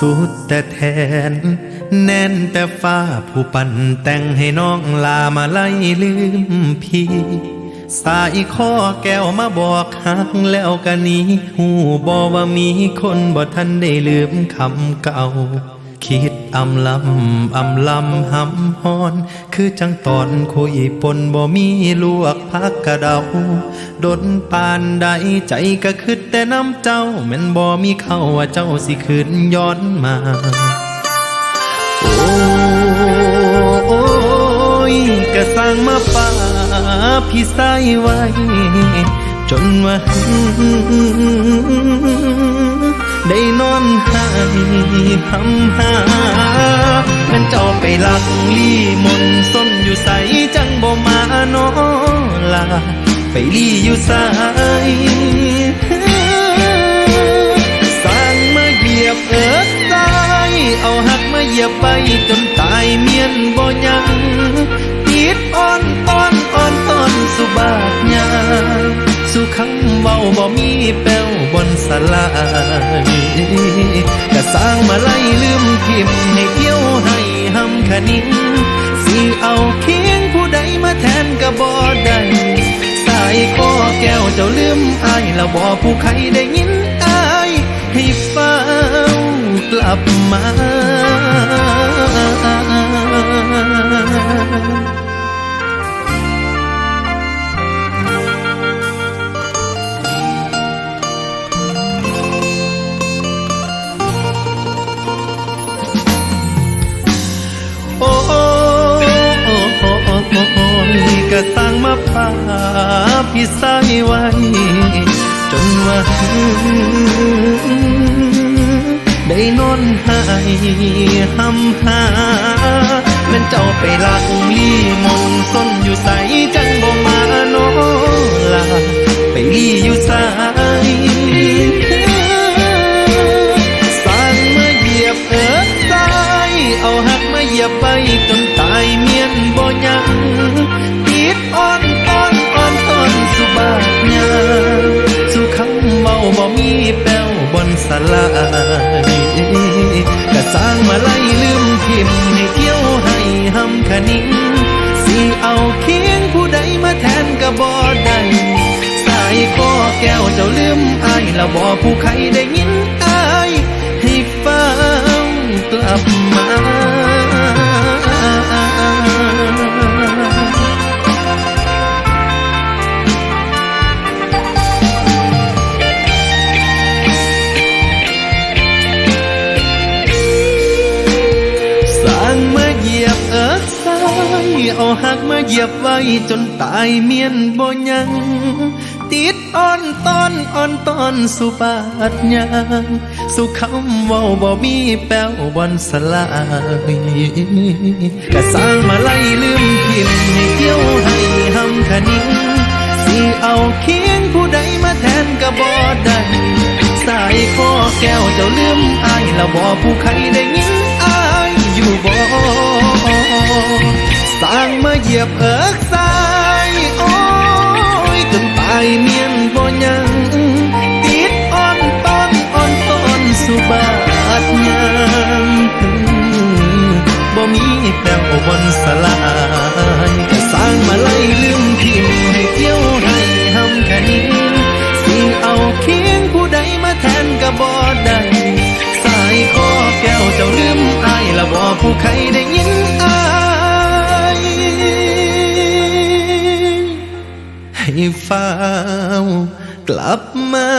สุดแต่แทน แน่นแต่ฟ้าผู้ปั่นแต่งให้น้องลามาไล่ลืมพี่ สายข้อแก้วมาบอกหักแล้วกันนี้หูบอกว่ามีคนบ่ทันได้ลืมคำเก่า คิด อำลำอำลำหำฮอน คือจังตอนคุยปนบ่มีลวกพักกระเดาดนปานใดใจก็คิดแต่น้ำเจ้าแม่นบ่มีเข้าว่าเจ้าสิคืนย้อนมาโอ้โอ้ยก็สร้างมาป่าพี่ใส่ไว้ จนว่า ได้นอนหันหำหามันเจ้าไปลักลี่มนส้นอยู่ใสจังบ่มานอลาไปลี่อยู่ใส ก็สร้างมาไล่ลืมพิมพ์ให้เที่ยวให้หำขนิ้งสิเอาเคียงผู้ใดมาแทนก็บ่ได้สายข้อแก้วเจ้าลืมอายแล้วบอผู้ใครได้ยินอายให้เฝ้ากลับมา อกต่างมาพาพี่สายไว้ จนว่าได้นอนหายหำหาแม่นเจ้าไปลักลี่มนต์ส้นอยู่ใสจังบ่ ขนิ้งสิเอาเคียงผู้ใดมาแทนก็บ่ได้สายข้อแก้วเจ้าลืมอายละบอผู้ใครได้ยินอายให้ฟังกลับมา ยเอาหักมาเหยียบไว้จนตายเมียนบ่ยัง ติดอ่อนตอนอ่อนตอนสุบาทยังสุคำเว้าบ่มีแป้วบนสลายก็สร้างมาไล่ลืมพิมพ์ให้เที่ยวให้หำขนิ้งสิเอาเคียงผู้ใดมาแทนก็บ่ได้สายข้อแก้วเจ้าลืมอายล้วบ่ผู้ใครได้ เหยียบเอิก เฝ้ากลับมา